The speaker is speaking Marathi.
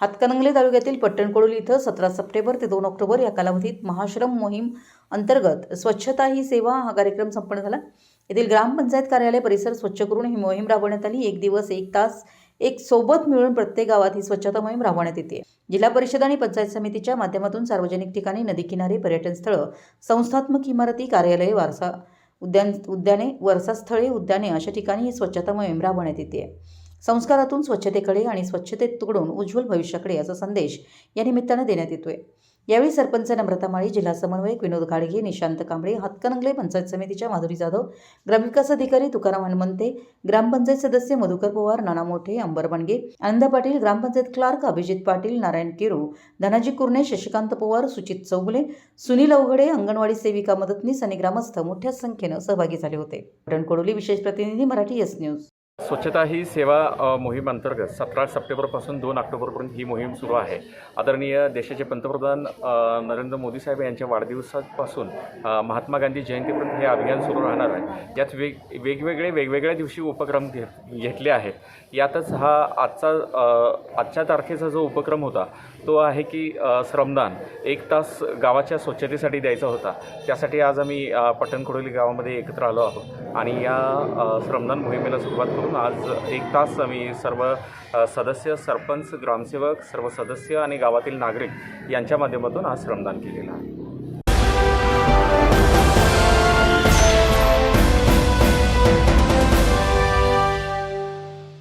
हातकणंगले तालुक्यातील पट्टणकोडोली इथं सतरा सप्टेंबर ते दोन ऑक्टोबर या कालावधीत महाश्रम मोहीम अंतर्गत स्वच्छता ही सेवा हा कार्यक्रम संपन्न झाला. येथील ग्रामपंचायत कार्यालय परिसर स्वच्छ करून ही मोहीम राबवण्यात आली. एक दिवस एक तास एक सोबत मिळून प्रत्येक गावात ही स्वच्छता मोहीम राबवण्यात येते. जिल्हा परिषद आणि पंचायत समितीच्या माध्यमातून सार्वजनिक ठिकाणी नदी किनारे पर्यटन स्थळं संस्थात्मक इमारती कार्यालये वारसा उद्यान उद्याने वर्षास्थळे उद्याने अशा ठिकाणी ही स्वच्छता मोहीम राबवण्यात येते. संस्कारातून स्वच्छतेकडे आणि स्वच्छतेत तुकडून उज्ज्वल भविष्याकडे असा संदेश या निमित्तानं देण्यात येतोय. यावेळी सरपंच नम्रता माळी जिल्हा समन्वयक विनोद घाडगे निशांत कांबळे हातकणंगले पंचायत समितीच्या माधुरी जाधव ग्रामविकास अधिकारी तुकाराम हनुमंते ग्रामपंचायत सदस्य मधुकर पवार नाना मोठे अंबर बनगे आनंद पाटील ग्रामपंचायत क्लार्क अभिजित पाटील नारायण किरू धनाजी कुर्णे शशिकांत पवार सुचित चौगुले सुनील अवघडे अंगणवाडी सेविका मदतनीस आणि ग्रामस्थ मोठ्या संख्येनं सहभागी झाले होते. कोडोली विशेष प्रतिनिधी मराठी एस न्यूज. स्वच्छता ही सेवा अ, मोहीम अंतर्गत सतरा सप्टेंबरपासून दोन ऑक्टोबरपर्यंत ही मोहीम सुरू आहे. आदरणीय देशाचे पंतप्रधान नरेंद्र मोदी साहेब यांच्या वाढदिवसापासून महात्मा गांधी जयंतीपर्यंत हे अभियान सुरू राहणार आहे. यात वेग वेगवेगळे वेगवेगळ्या दिवशी उपक्रम घे घेतले आहेत. यातच हा आजचा आजच्या तारखेचा जो उपक्रम होता तो आहे की श्रमदान. एक तास गावाच्या स्वच्छतेसाठी द्यायचा होता. त्यासाठी आज आम्ही अ, गावामध्ये एकत्र आलो आहोत. आणि या श्रमदान मोहिमेला सुरुवात करू. करून आज एक तास मी सर्व सदस्य सरपंच ग्रामसेवक सर्व सदस्य आणि गावातील नागरिक यांच्या माध्यमातून आज श्रमदान केलेलं आहे.